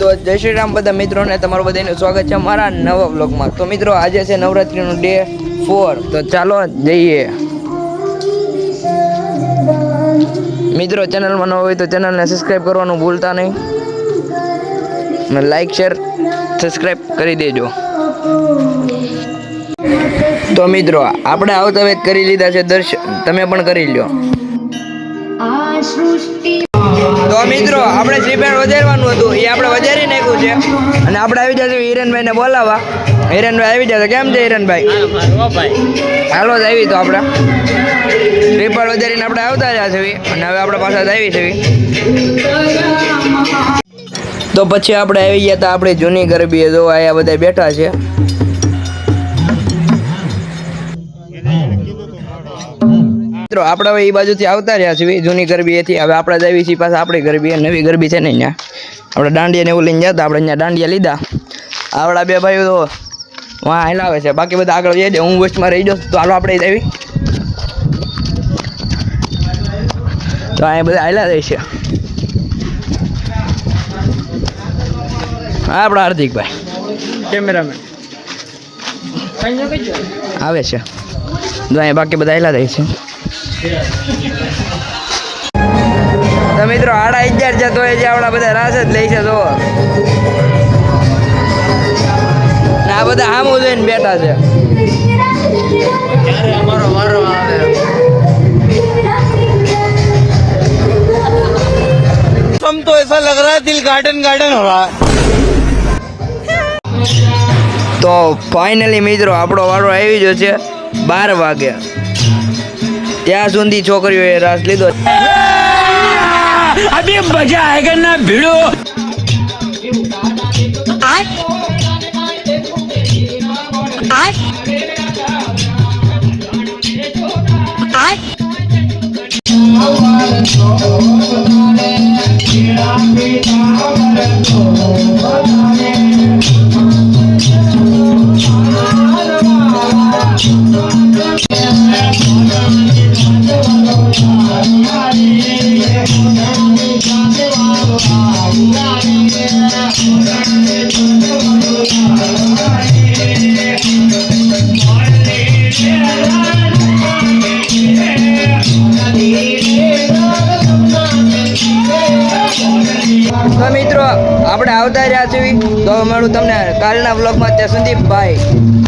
તો જય શ્રી રામ બધા મિત્રોને તમારું બધાનું સ્વાગત છે મારા નવા બ્લોગમાં તો મિત્રો, આજે છે નવરાત્રીનો ડે ફોર. તો ચાલો જઈએ. મિત્રો, ચેનલમાં ન હોય તો ચેનલને સબસ્ક્રાઈબ કરવાનું ભૂલતા નહીં. લાઈક, શેર સબસ્ક્રાઈબ કરી દેજો. તો મિત્રો, આપણે આવતા વેત કરી લીધા છે દર્શન તમે પણ કરી લ્યો. આ સૃષ્ટિ તો મિત્રો આપણે શ્રીફળ વધારવાનું હતું એ આપણે વધારી નાખ્યું છે. અને આપણે આવી જશું હિરેનભાઈને બોલાવવા. હિરેનભાઈ આવી જશે. કેમ છે હિરેનભાઈ? હાલો જ આવી તો આપણે. શ્રીફળ વધારીને આપણે આવતા રહ્યા છે અને હવે આપણે પાછા જ આવી છે. તો પછી આપણે આવી ગયા હતા આપણે જૂની ગરબીએ. જો અહીંયા બધા બેઠા છે. મિત્રો આપણે હવે એ બાજુથી આવતા રહ્યા છીએ જૂની ગરબી એથી. હવે આપણે જ આવી છીએ પાછા આપણી ગરબી નવી ગરબી છે ને અહીંયા. આપણે દાંડિયાને એવું લઈને જતા આપણે અહીંયા દાંડિયા લીધા. આવડા બે ભાઈઓ તો વાં હલાવે છે. બાકી બધા આગળ જઈ દે હું વેસ્ટમાં રહી જાઉં તો હાલો આપણે જ આવી. તો અહીંયા બધા હાલ્યા જાય છે. હા આપણા હાર્દિકભાઈ. કેમેરામેન. આવે છે. તો અહીંયા બાકી બધા હેલા જાય છે. તો મિત્રો આડા અગિયાર છે તો જે આપણા બધા રાસ જ લે છે તો ને આ બધા આમું જોઈને બેઠા છે અમારો વારો આવે हम तो ऐसा लग रहा है दिल गार्डन गार्डन हो रहा है તો ફાઇનલી મિત્રો આપણો વારો આવી ગયો છે બાર વાગે ત્યાં સુધી છોકરીઓએ રાસ લીધો અભી મજા આયેગા ના ભીડો Oh, આવતા રહ્યા છીએ તો મળું તમને કાલના બ્લોગમાં ત્યાં સુધી બાય